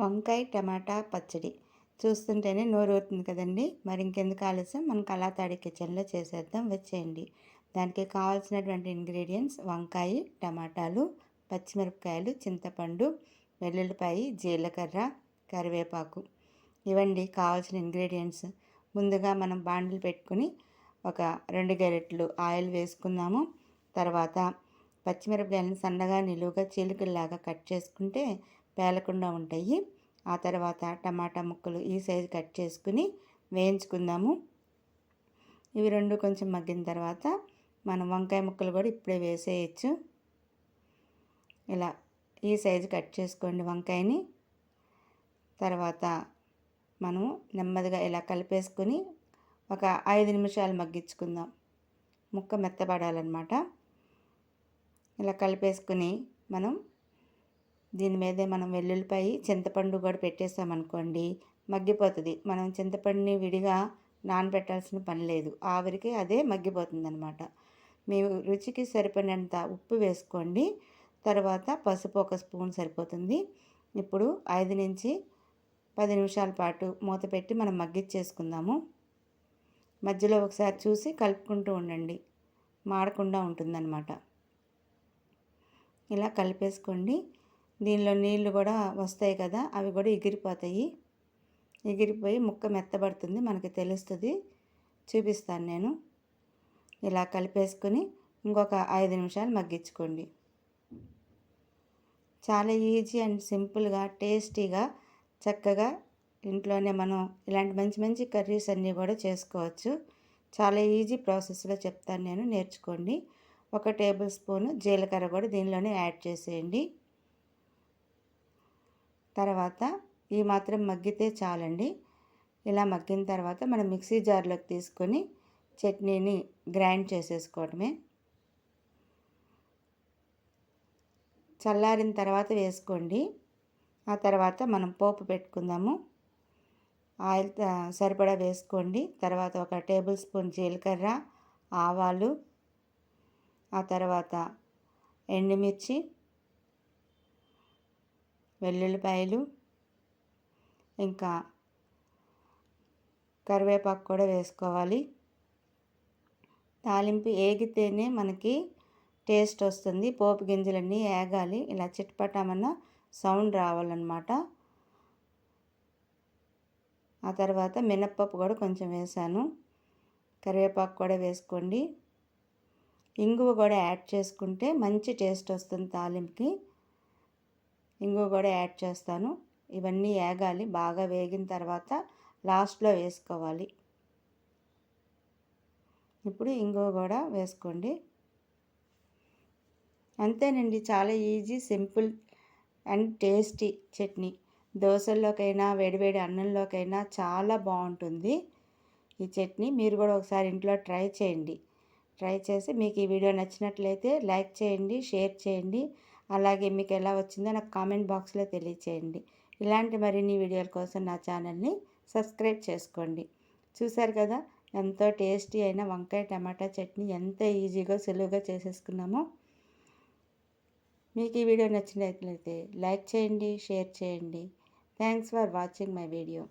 వంకాయ టమాటా పచ్చడి చూస్తుంటేనే నోరు అవుతుంది కదండి. మరి ఇంకెందుకు ఆలస్యం? మనం కళాతాడి కిచెన్లో చేసేద్దాం. వచ్చేయండి. దానికి కావాల్సినటువంటి ఇంగ్రీడియంట్స్ వంకాయ టమాటాలు పచ్చిమిరపకాయలు చింతపండు వెల్లుల్లిపాయ జీలకర్ర కరివేపాకు. ఇవండి కావాల్సిన ఇంగ్రీడియంట్స్. ముందుగా మనం బాండిలు పెట్టుకుని ఒక రెండు గెరెట్లు ఆయిల్ వేసుకుందాము. తర్వాత పచ్చిమిరపకాయలను సన్నగా నిలువుగా చీలికల్లాగా కట్ చేసుకుంటే పేలకుండా ఉంటాయి. ఆ తర్వాత టమాటా ముక్కలు ఈ సైజు కట్ చేసుకుని వేయించుకుందాము. ఇవి రెండు కొంచెం మగ్గిన తర్వాత మనం వంకాయ ముక్కలు కూడా ఇప్పుడే వేసేయచ్చు. ఇలా ఈ సైజు కట్ చేసుకోండి వంకాయని. తర్వాత మనము నెమ్మదిగా ఇలా కలిపేసుకొని ఒక ఐదు నిమిషాలు మగ్గించుకుందాం. ముక్క మెత్తబడాలన్నమాట. ఇలా కలిపేసుకుని మనం దీని మీదే మనం వెల్లుల్లిపాయ చింతపండు కూడా పెట్టేసామనుకోండి మగ్గిపోతుంది. మనం చింతపండుని విడిగా నానబెట్టాల్సిన పని లేదు. ఆవిరికి అదే మగ్గిపోతుంది అనమాట మీ రుచికి సరిపడినంత ఉప్పు వేసుకోండి. తర్వాత పసుపు ఒక స్పూన్ సరిపోతుంది. ఇప్పుడు ఐదు నుంచి పది నిమిషాల పాటు మూత పెట్టి మనం మగ్గిచ్చేసుకుందాము. మధ్యలో ఒకసారి చూసి కలుపుకుంటూ ఉండండి. మాడకుండా ఉంటుందన్నమాట. ఇలా కలిపేసుకోండి. దీనిలో నీళ్ళు కూడా వస్తాయి కదా అవి కూడా ఎగిరిపోతాయి. ఎగిరిపోయి ముక్క మెత్తబడుతుంది మనకి తెలుస్తుంది. చూపిస్తాను నేను. ఇలా కలిపేసుకొని ఇంకొక ఐదు నిమిషాలు మగ్గించుకోండి. చాలా ఈజీ అండ్ సింపుల్గా టేస్టీగా చక్కగా ఇంట్లోనే మనం ఇలాంటి మంచి మంచి కర్రీస్ అన్నీ కూడా చేసుకోవచ్చు. చాలా ఈజీ ప్రాసెస్లో చెప్తాను నేను నేర్చుకోండి. ఒక టేబుల్ స్పూన్ జీలకర్ర కూడా దీనిలోనే యాడ్ చేసేయండి. తర్వాత ఈ మాత్రం మగ్గితే చాలండి. ఇలా మగ్గిన తర్వాత మనం మిక్సీ జార్లోకి తీసుకొని చట్నీని గ్రైండ్ చేసేసుకోవడమే. చల్లారిన తర్వాత వేసుకోండి. ఆ తర్వాత మనం పోపు పెట్టుకుందాము. ఆయిల్ సరిపడా వేసుకోండి. తర్వాత ఒక టేబుల్ స్పూన్ జీలకర్ర ఆవాలు ఆ తర్వాత ఎండుమిర్చి వెల్లుల్లిపాయలు ఇంకా కరివేపాకు కూడా వేసుకోవాలి. తాలింపు ఏగితేనే మనకి టేస్ట్ వస్తుంది. పోపు గింజలన్నీ ఏగాలి. ఇలా చిట్పటామన్న సౌండ్ రావాలన్నమాట. ఆ తర్వాత మినప్పప్పు కూడా కొంచెం వేసాను. కరివేపాకు కూడా వేసుకోండి. ఇంగువ కూడా యాడ్ చేసుకుంటే మంచి టేస్ట్ వస్తుంది తాలింపుకి. ఇంగువ కూడా యాడ్ చేస్తాను. ఇవన్నీ వేగాలి బాగా వేగిన తర్వాత లాస్ట్లో వేసుకోవాలి. ఇప్పుడు ఇంగువ కూడా వేసుకోండి. అంతేనండి. చాలా easy simple and tasty chutney. దోశల్లోకైనా వేడివేడి అన్నంలోకైనా చాలా బాగుంటుంది ఈ చట్నీ. మీరు కూడా ఒకసారి ఇంట్లో ట్రై చేయండి. ట్రై చేసి మీకు ఈ వీడియో నచ్చినట్లయితే లైక్ చేయండి షేర్ చేయండి. అలాగే మీకు ఎలా వచ్చిందో నాకు కామెంట్ బాక్స్లో తెలియచేయండి. ఇలాంటి మరిన్ని వీడియోల కోసం నా ఛానల్ని సబ్స్క్రైబ్ చేసుకోండి. చూసారు కదా ఎంతో టేస్టీ అయిన వంకాయ టమాటా చట్నీ ఎంత ఈజీగా సులువుగా చేసేసుకున్నామో. మీకు ఈ వీడియో నచ్చినట్లయితే లైక్ చేయండి షేర్ చేయండి. Thanks for watching my video.